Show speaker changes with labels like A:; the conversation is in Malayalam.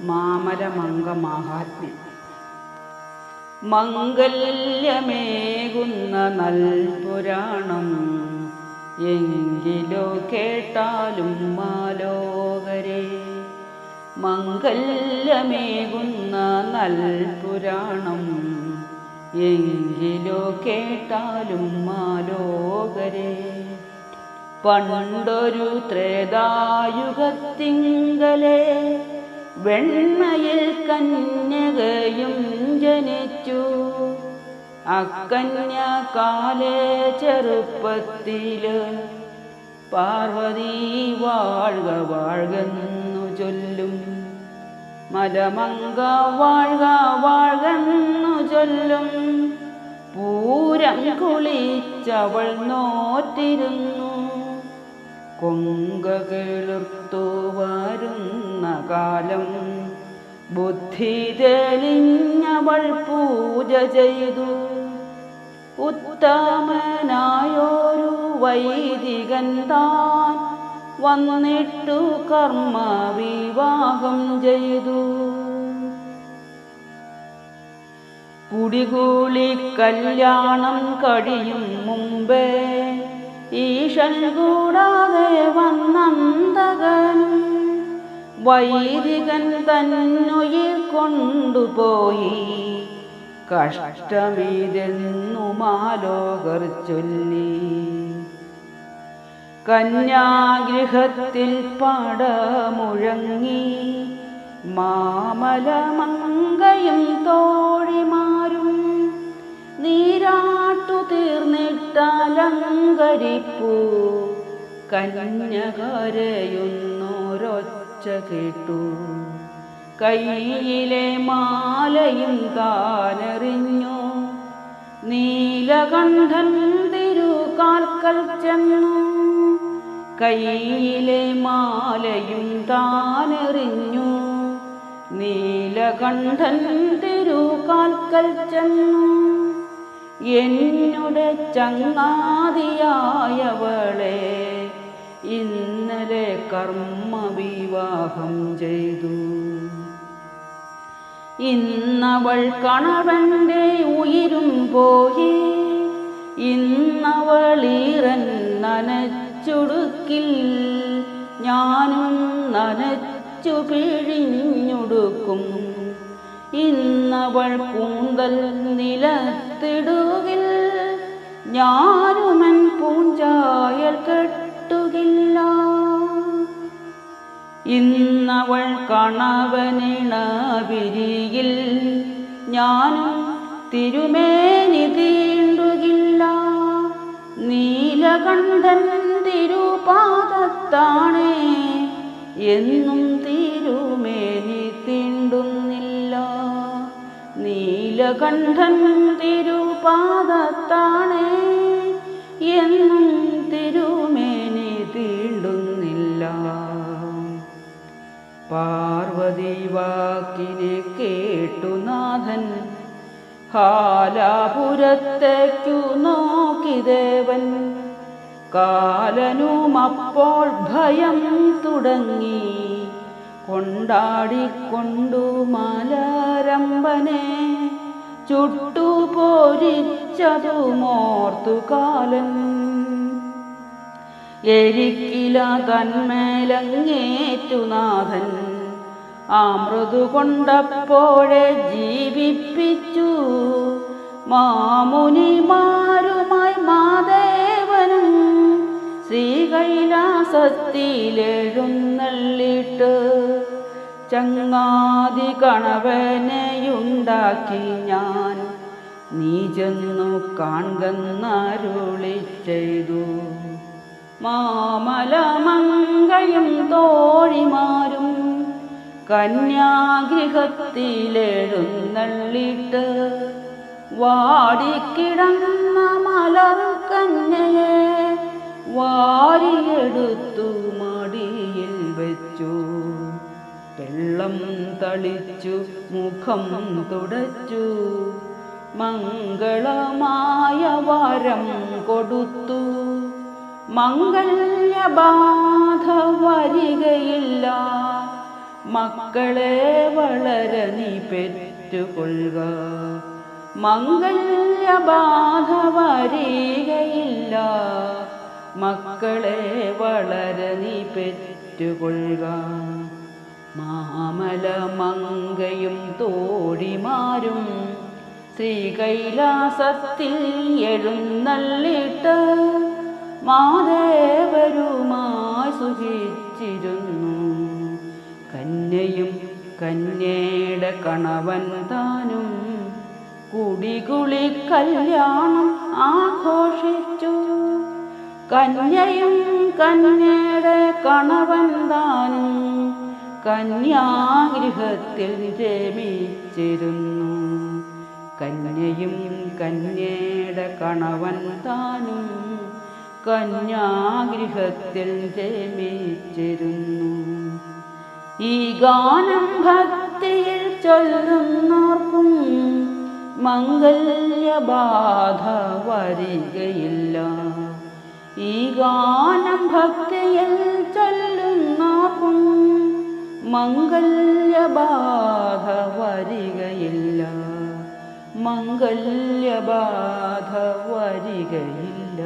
A: മാമരമംഗ മാഹാത്മ്യം മംഗല്യമേകുന്ന നൽപുരാണം എങ്കിലോ കേട്ടാലും മാലോകരെ. മംഗല്യമേകുന്ന നൽപുരാണം എങ്കിലോ കേട്ടാലും മാലോകരെ. പണ്ടൊരു ത്രേതായുഗത്തിങ്കലെ വെണ്മയിൽ കന്യകയും ജനിച്ചു. അക്കന്യ കാലേ ചെറുപ്പത്തിൽ പാർവതി വാഴ്ക വാഴ്കെന്നു ചൊല്ലും. മലമങ്ക വാഴ്ക വാഴ്കെന്നു ചൊല്ലും. പൂരം കുളിച്ചവൾ നോറ്റിരുന്നു. കൊങ്ക കിളിർത്തു വരുന്ന കാലം. ബുദ്ധി തെളിഞ്ഞവൾ പൂജ ചെയ്തു. ഉത്തമനായോരു വൈദികൻ താൻ വന്നിട്ടു കർമ്മ വിവാഹം ചെയ്തു. കുടികൂളി കല്യാണം കഴിയും മുമ്പേ ഈശൻ കൂടാതെ വന്നന്തകനും വൈദികൻ തന്നുയിൽ കൊണ്ടുപോയി. കഷ്ടമിതെന്നു മാലോകർ ചൊല്ലി കന്യാഗൃഹത്തിൽ പടമുഴങ്ങി മാമലമങ്കയും തോഴിമാരും നീരാട്ടു തീർന്നിട്ടലങ്കരിപ്പു കന്യകരയുന്നോരൊച്ച കേട്ടു. കയ്യിലെ മാലയും താനെറിഞ്ഞു. നീലകണ്ഠൻ തിരുകാൽക്കൽ ചെന്നു. കയ്യിലെ മാലയും താനെറിഞ്ഞു. നീലകണ്ഠൻ തിരുകാൽക്കൽ ചെന്നു. എന്നുടെ ചങ്ങാതിയായവളെ ഇന്നലെ കർമ്മ വിവാഹം ചെയ്തു. ഇന്നവൾ കണവന്റെ ഉയരും പോയി ഇന്നവളീറൻ നനച്ചുടുക്കിൽ ഞാനും നനച്ചു പിഴിഞ്ഞുടുക്കും. ഇന്നവൾ കൂന്തൽ നിലത്തിടുകിൽ ഞാനുമൻ പൂഞ്ചായൽ കെട്ടുകില്ല. ഇന്നവൾ കണവനിണ വിരിയിൽ ഞാനും തിരുമേനി തീണ്ടുകില്ല. നീലകണ്ഠൻ തിരുപാദത്താണേ എന്നും തിരുമേനി തീണ്ടുന്നില്ല നീലകണ്ഠൻ തിരുപാദത്താണേ എന്നും തിരുമേനി തീണ്ടുന്നില്ല. പാർവതി വാക്കിനെ കേട്ടു നാഥൻ ഹാലാപുരത്തേക്കു നോക്കി ദേവൻ കാലനുമപ്പോൾ ഭയം തുടങ്ങി. കൊണ്ടാടിക്കൊണ്ടു മലരമ്പനെ ചുട്ടുപോരിച്ചതുമോർത്തു കാലൻ എരിക്കില തന്മേലങ്ങേറ്റുനാഥൻ ആമൃതു കൊണ്ടപ്പോഴെ ജീവിപ്പിച്ചു. മാമുനിമാരുമായി മാദേവനും ശ്രീകൈലാസത്തിലെഴുന്നള്ളിട്ട് ചങ്ങാതി കണവനെയുണ്ടാക്കി ഞാൻ. നീ ചെന്നു കാൺകന്നരുളി ചെയ്തു. മാമലമങ്കയും തോഴിമാരും കന്യാഗൃഹത്തിലെഴുന്നള്ളിട്ട് വാടിക്കിടന്ന മലർ കന്യയെ വാരിയെടുത്തു മടിയിൽ വെച്ചു. വെള്ളം തളിച്ചു മുഖം തുടച്ചു. മംഗളമായ വരം കൊടുത്തു. മംഗല്യബാധ വരികയില്ല. മക്കളെ വളരെ നീ പെറ്റുകൊള്ളുക. മംഗല്യബാധ വരികയില്ല. മക്കളെ വളരെ നീ പെറ്റുകൊള്ളുക. മാമല മങ്കയും തോഴിമാരും ശ്രീകൈലാസത്തിൽ എഴുന്നള്ളിട്ട് മാദേവരുമായി സുഖിച്ചിരുന്നു. കന്യയും കന്യയുടെ കണവൻ താനും കുടികുളി കല്യാണം ആഘോഷിച്ചു. കന്യയും കന്യയുടെ കണവൻ താനും കന്യാഗൃഹത്തിൽ രമിച്ചിരുന്നു കന്യയും കന്യയുടെ കണവൻ താനും കന്യാഗൃഹത്തിൽ രമിച്ചിരുന്നു ഈ ഗാനം ഭക്തിയിൽ ചൊല്ലുന്നവർക്കും മംഗല്യബാധ വരികയില്ല. ഈ ഗാനം ഭക്തിയിൽ ചൊല്ലുന്നോർക്കും മംഗല്യബാധ വരികയില്ല മംഗല്യബാധ വരികയില്ല